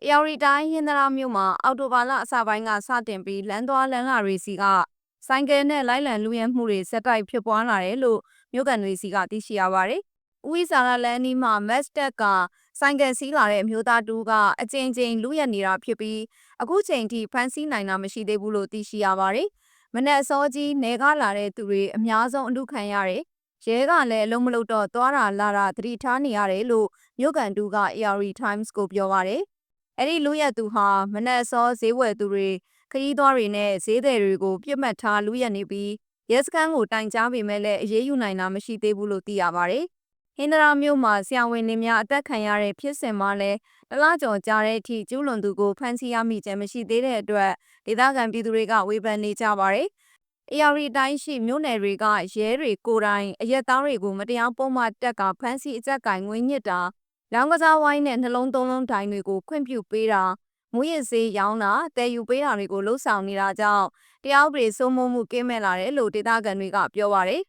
တရားရီတိုင်းဟင်္သာရမြို့မှာအော်တိုဘာလအစပိုင်းကစတင်ပြီးလမ်းသွားလမ်းလာတွေစီကဆိုင်ကယ်နဲ့လိုက်လံလူရဲမှုတွေဆက်တိုက်ဖြစ်ပွားလာတယ်လို့မြို့ကန်တွေစီကသိရှိရပါတယ်။ဥဝိစာရလမ်းနီးမှာမက်စတက်ကဆိုင်ကယ်စီးလာတဲ့အမျိုးသားတူကအကြိမ်ကြိမ်လူရဲနေတာဖြစ်ပြီးအခုချိန်ထိဖမ်းဆီးနိုင်တာမရှိသေးဘူးလို့သိရှိရပါတယ်။မနက်အစောကြီးနေကလာတဲ့သူတွေအများဆုံးအလူခံရတယ်။ရဲကလည်းအလုံးမလုံးတော့သွားတာလာတာသတိထားနေရတယ်လို့မြို့ကန်တူက AR Times ကိုပြောပါတယ်။ အဲ့ဒီလူရက်သူဟာမနက်စောဈေးဝယ်သူတွေခရီးသွားတွေနဲ့ဈေးသည်တွေကိုပြစ်မှတ်ထားလူရက်နေပြီးရဲစခန်းကိုတိုင်ကြားပေမဲ့လည်းအေးအေးယူနိုင်တာမရှိသေးဘူးလို့သိရပါတယ်။ဟင်္သာရမြို့မှာဆရာဝန်တွေများအသက်ခံရတဲ့ဖြစ်စဉ်မှာလည်းတလားကြော်ကြားတဲ့အထိကျူးလွန်သူကိုဖမ်းဆီးရမိခြင်းမရှိသေးတဲ့အတွက်ဒေသခံပြည်သူတွေကဝေဖန်နေကြပါတယ်။ AR တိုင်းရှိမြို့နယ်တွေကရဲတွေကိုယ်တိုင်အရက်သားတွေကိုမတရားပုံမှတက်ကဖမ်းဆီးအကြက်ကင်ငွေညစ်တာ လောင်းကစားဝိုင်းနဲ့နှလုံးသုံးလုံးတိုင်တွေကိုခွင့်ပြုပေးတာမူရစ်စေးရောင်းတာတည်ယူပေးတာတွေကိုလှုပ်ဆောင်နေတာကြောင့်တရားဥပဒေစိုးမိုးမှုကင်းမဲ့လာတယ်လို့ဒေသခံတွေကပြောပါတယ်